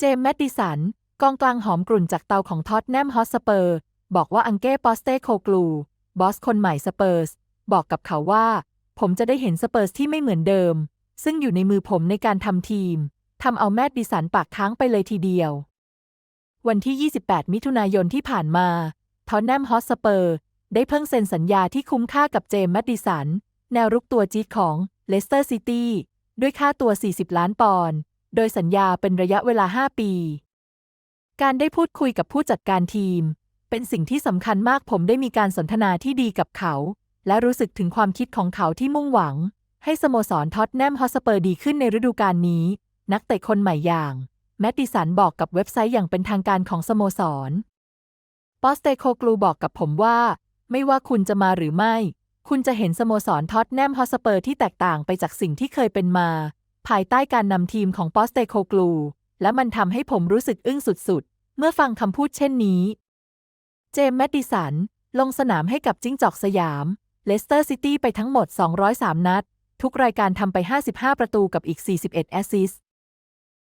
เจมส์แมดดิสัน กองกลางหอมกลุ่นจากเตาของท็อตแนมฮอสสเปอร์ บอกว่าอังเก้ปอสเตโคกลู บอสคนใหม่สเปอร์ส บอกกับเขาว่า ผมจะได้เห็นสเปอร์สที่ไม่เหมือนเดิม ซึ่งอยู่ในมือผมในการทำทีมทำเอาแมดดิสันปากค้างไปเลยทีเดียว วันที่ 28 มิถุนายนที่ผ่านมาทอนแนมฮอสสเปอร์ ได้เพิ่งเซ็นสัญญาที่คุ้มค่ากับเจมส์แมดดิสัน แนวรุกตัวจี๊ดของเลสเตอร์ซิตี้ด้วยค่าตัว 40 ล้านปอนด์ โดยสัญญาเป็นระยะเวลา 5 ปี การได้พูดคุยกับผู้จัดการทีม เป็นสิ่งที่สำคัญมากผมได้มีการสนทนาที่ดีกับเขา และรู้สึกถึงความคิดของเขาที่มุ่งหวัง ให้สโมสรท็อตแนมฮอสเปอร์ดีขึ้นในฤดูกาลนี้ นักเตะคนใหม่อย่างแมตติสันบอกกับเว็บไซต์อย่างเป็นทางการของสโมสร ปอสเตโคกลูบอกกับผมว่า ไม่ว่าคุณจะมาหรือไม่ คุณจะเห็นสโมสรท็อตแนมฮอสเปอร์ที่แตกต่างไปจากสิ่งที่เคยเป็นมา ภายใต้การนำทีมของปอสเตโคกลู และมันทำให้ผมรู้สึกอึ้งสุดๆ เมื่อฟังคำพูดเช่นนี้ เจมส์แมดดิสัน ลงสนามให้กับจิ้งจอกสยาม เลสเตอร์ซิตี้ไปทั้งหมด 203 นัด ทุกรายการทำไป 55 ประตูกับอีก 41 แอสซิสต์